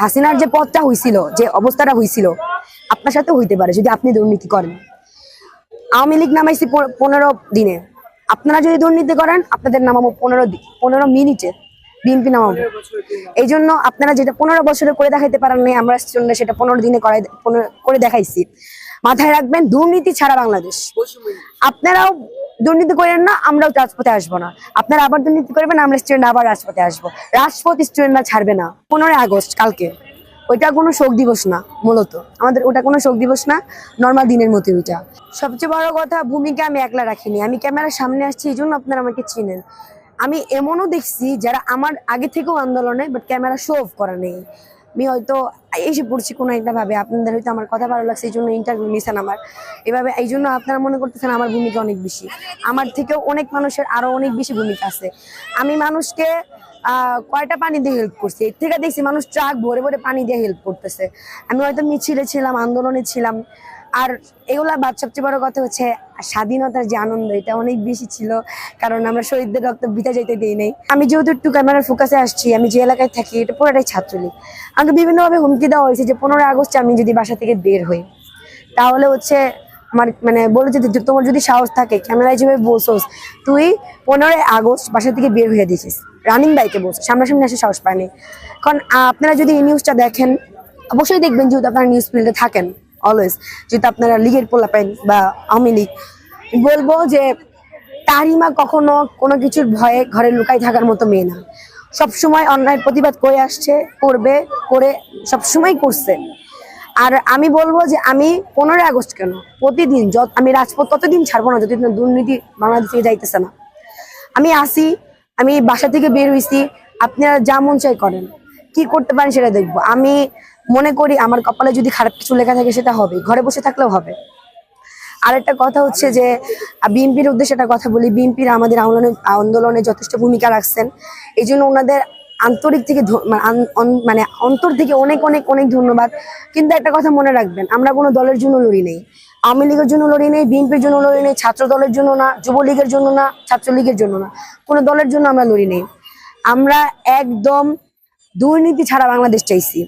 হাসিনার যে পথটা হয়েছিল যে অবস্থাটা হয়েছিল আপনার সাথে হইতে পারে যদি আপনি দুর্নীতি করেন। আওয়ামী লীগ নামাইছি পনেরো দিনে। আপনারা যদি দুর্নীতি করেন আপনাদের নামাবো পনেরো পনেরো মিনিটে বিএনপি নামাবো। এই জন্য আপনারা যেটা পনেরো বছরে করে দেখাইতে পারেন নাই আমরা জন্য সেটা পনেরো দিনে করে দেখাইছি। মাথায় রাখবেন দুর্নীতি ছাড়া বাংলাদেশ। আপনারাও দুর্নীতি করেন না, আমরাও রাজপথে আসব না। আপনারা আবার দুর্নীতি করবেন, আমরা স্টুডেন্ট আবার রাজপথে আসব। রাজপথ স্টুডেন্টরা ছাড়বে না। পনেরোই আগস্ট, কালকে। ওইটা কোনো শোক দিবস না, মূলত। আমাদের ওটা কোনো শোক দিবস না নর্মাল দিনের মতো ওইটা। সবচেয়ে বড় কথা, ভূমিকা আমি একলা রাখিনি। আমি ক্যামেরার সামনে আসছি, এই জন্য আপনারা আমাকে চিনেন। আমি এমনও দেখছি, যারা আমার আগে থেকেও আন্দোলনে বাট ক্যামেরা শো অফ করা নেই। আমি হয়তো এসে পড়ছি কোনো একটা ভাবে। আপনাদের হয়তো আমার কথা ভালো লাগছে এই জন্য ইন্টারভিউ নিয়েছেন আমার। এভাবে এই জন্য আপনারা মনে করতেছেন আমার ভূমিকা অনেক বেশি। আমার থেকেও অনেক মানুষের আরও অনেক বেশি ভূমিকা আছে। আমি মানুষকে কয়টা পানি দিয়ে হেল্প করছি? এর থেকে দেখছি মানুষ ট্রাক ভরে ভরে পানি দিয়ে হেল্প করতেছে। আমি হয়তো মিছিলে ছিলাম, আন্দোলনে ছিলাম। আর এগুলা বাদ সবচেয়ে বড় কথা হচ্ছে স্বাধীনতার যে আনন্দ, এটা অনেক বেশি ছিল। কারণ আমরা শহীদদের রক্ত বিতা যেতে দিই নাই। আমি যেহেতু একটু ক্যামেরার ফোকাসে আসছি, আমি যে এলাকায় থাকি, এটা পুরোটাই ছাত্রলীগ। আমাকে বিভিন্নভাবে হুমকি দেওয়া হয়েছে যে, পনেরোই আগস্টে আমি যদি বাসা থেকে বের হই, তাহলে হচ্ছে আমার মানে বলে যে যে তোমার যদি সাহস থাকে ক্যামেরায় যেভাবে বলছোস, তুই পনেরোই আগস্ট বাসা থেকে বের হয়ে দিয়েছিস রানিং বাইকে বলছো সামনাসামনি এসে সাহস পায়নি কারণ আপনারা যদি এই নিউজটা দেখেন, অবশ্যই দেখবেন যেহেতু আপনারা নিউজ ফিল্ডে থাকেন। অলওয়েজ যেহেতু আপনারা লিগের পোলা পাইন বা আওয়ামী লীগ বলব যে তারিমা কখনো কোনো কিছুর ভয়ে ঘরে লুকাই থাকার মতো মেয়ে না। সবসময় অন্যায়ের প্রতিবাদ করে আসছে, করবে, করে সবসময় করছে। আর আমি বলব যে আমি পনেরোই আগস্ট কেন? প্রতিদিন যত আমি রাজপথ ততদিন ছাড়বো না, যতদিন দুর্নীতি বাংলাদেশ যাইতেছে না। আমি আসি, আমি বাসা থেকে বের হইছি, আপনারা যা মন চাই করেন। কি করতে পারেন সেটা দেখব। আমি মনে করি আমার কপালে যদি খারাপ কিছু লেখা থাকে সেটা হবে ঘরে বসে থাকলেও হবে। আরেকটা কথা হচ্ছে যে বিএনপির উদ্দেশ্যে একটা কথা বলি। বিএনপির আমাদের আন্দোলনে আন্দোলনে যথেষ্ট ভূমিকা রাখছেন। এই জন্য ওনাদের আন্তরিক থেকে মানে মানে অন্তর থেকে অনেক অনেক অনেক ধন্যবাদ। কিন্তু একটা কথা মনে রাখবেন, আমরা কোনো দলের জন্য লড়ি নেই। আওয়ামী লীগের জন্য লড়ি নেই, বিএনপির জন্য লড়ি নেই, ছাত্র দলের জন্য না, যুবলীগের জন্য না, ছাত্রলীগের জন্য না। কোনো দলের জন্য আমরা লড়ি নেই। আমরা একদম দুর্নীতি ছাড়া বাংলাদেশ চাইছি।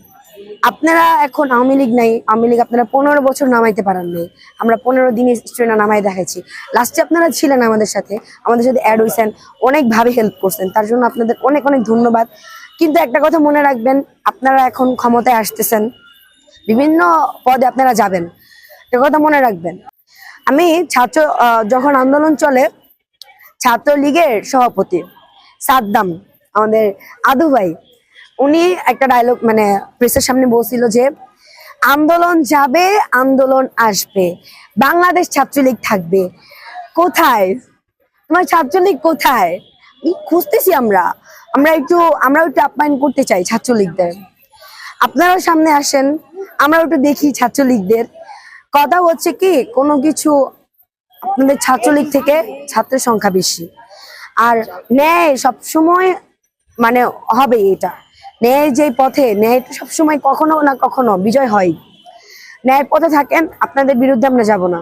আপনারা এখন আওয়ামী লীগ নাই, আওয়ামী লীগ আপনারা পনেরো বছর নামাইতে পারেন নাই। আমরা পনেরো দিনে স্টুডেন্ট নামাই দেখাইছি। লাস্টে আপনারা ছিলেন আমাদের সাথে আমাদের সাথে অ্যাড হয়েছেন অনেকভাবে হেল্প করছেন, তার জন্য আপনাদের অনেক অনেক ধন্যবাদ। কিন্তু একটা কথা মনে রাখবেন, আপনারা এখন ক্ষমতায় আসতেছেন, বিভিন্ন পদে আপনারা যাবেন। একটা কথা মনে রাখবেন, আমি ছাত্র যখন আন্দোলন চলে, ছাত্রলীগের সভাপতি সাদ্দাম, আমাদের আদু ভাই উনি একটা ডায়লগ মানে প্রেসের সামনে বলছিল যে, আন্দোলন যাবে, আন্দোলন আসবে। বাংলাদেশ ছাত্রলীগ থাকবে। কোথায়? তোমার ছাত্রলীগ কোথায়? খুঁজতেছি আমরা। আমরা একটু আমরাও একটু আপ্যায়ন করতে চাই ছাত্রলীগদের। আপনারাও সামনে আসেন, আমরা একটু দেখি ছাত্রলীগদের। কথা হচ্ছে কি, কোনো কিছু আপনাদের ছাত্রলীগ থেকে ছাত্রের সংখ্যা বেশি। আর ন্যায় সবসময় মানে হবে এটা। ন্যায় যে পথে, ন্যায় তো সবসময় কখনো না কখনো বিজয় হয়। ন্যায়ের পথে থাকেন, আপনাদের বিরুদ্ধে আমরা যাব না।